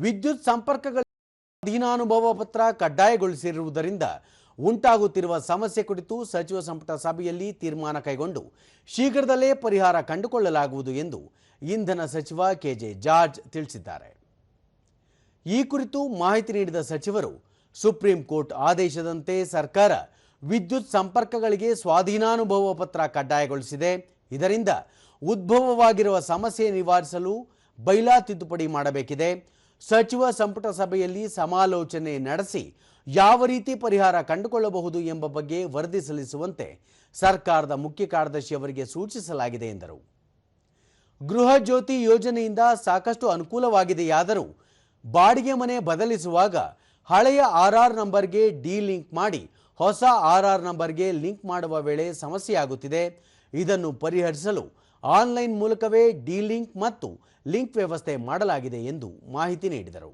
ವಿದ್ಯುತ್ ಸಂಪರ್ಕಗಳ ಅಧೀನಾನುಭವ ಪತ್ರ ಕಡ್ಡಾಯಗೊಳಿಸಿರುವುದರಿಂದ ಉಂಟಾಗುತ್ತಿರುವ ಸಮಸ್ಯೆ ಕುರಿತು ಸಚಿವ ಸಂಪುಟ ಸಭೆಯಲ್ಲಿ ತೀರ್ಮಾನ ಕೈಗೊಂಡು ಶೀಘ್ರದಲ್ಲೇ ಪರಿಹಾರ ಕಂಡುಕೊಳ್ಳಲಾಗುವುದು ಎಂದು ಇಂಧನ ಸಚಿವ ಕೆಜೆ ಜಾರ್ಜ್ ತಿಳಿಸಿದ್ದಾರೆ. ಈ ಕುರಿತು ಮಾಹಿತಿ ನೀಡಿದ ಸಚಿವರು, ಸುಪ್ರೀಂ ಕೋರ್ಟ್ ಆದೇಶದಂತೆ ಸರ್ಕಾರ ವಿದ್ಯುತ್ ಸಂಪರ್ಕಗಳಿಗೆ ಸ್ವಾಧೀನಾನುಭವ ಪತ್ರ ಕಡ್ಡಾಯಗೊಳಿಸಿದೆ. ಇದರಿಂದ ಉದ್ಭವವಾಗಿರುವ ಸಮಸ್ಯೆ ನಿವಾರಿಸಲು ಬೈಲಾ ತಿದ್ದುಪಡಿ ಮಾಡಬೇಕಿದೆ. ಸಚಿವ ಸಂಪುಟ ಸಭೆಯಲ್ಲಿ ಸಮಾಲೋಚನೆ ನಡೆಸಿ ಯಾವ ರೀತಿ ಪರಿಹಾರ ಕಂಡುಕೊಳ್ಳಬಹುದು ಎಂಬ ಬಗ್ಗೆ ವರದಿ ಸಲ್ಲಿಸುವಂತೆ ಸರ್ಕಾರದ ಮುಖ್ಯ ಕಾರ್ಯದರ್ಶಿ ಅವರಿಗೆ ಸೂಚಿಸಲಾಗಿದೆ ಎಂದರು. ಗೃಹ ಜ್ಯೋತಿ ಯೋಜನೆಯಿಂದ ಸಾಕಷ್ಟು ಅನುಕೂಲವಾಗಿದೆಯಾದರೂ ಬಾಡಿಗೆ ಮನೆ ಬದಲಿಸುವಾಗ ಹಳೆಯ ಆರ್ ಆರ್ ನಂಬರ್ಗೆ ಡಿ ಲಿಂಕ್ ಮಾಡಿ ಹೊಸ ಆರ್ ಆರ್ ನಂಬರ್ಗೆ ಲಿಂಕ್ ಮಾಡುವ ವೇಳೆ ಸಮಸ್ಯೆಯಾಗುತ್ತಿದೆ ಇದನ್ನು ಪರಿಹರಿಸಲು ಆನ್ಲೈನ್ ಮೂಲಕವೇ ಡಿ ಲಿಂಕ್ ಮತ್ತು ಲಿಂಕ್ ವ್ಯವಸ್ಥೆ ಮಾಡಲಾಗಿದೆ ಎಂದು ಮಾಹಿತಿ ನೀಡಿದರು.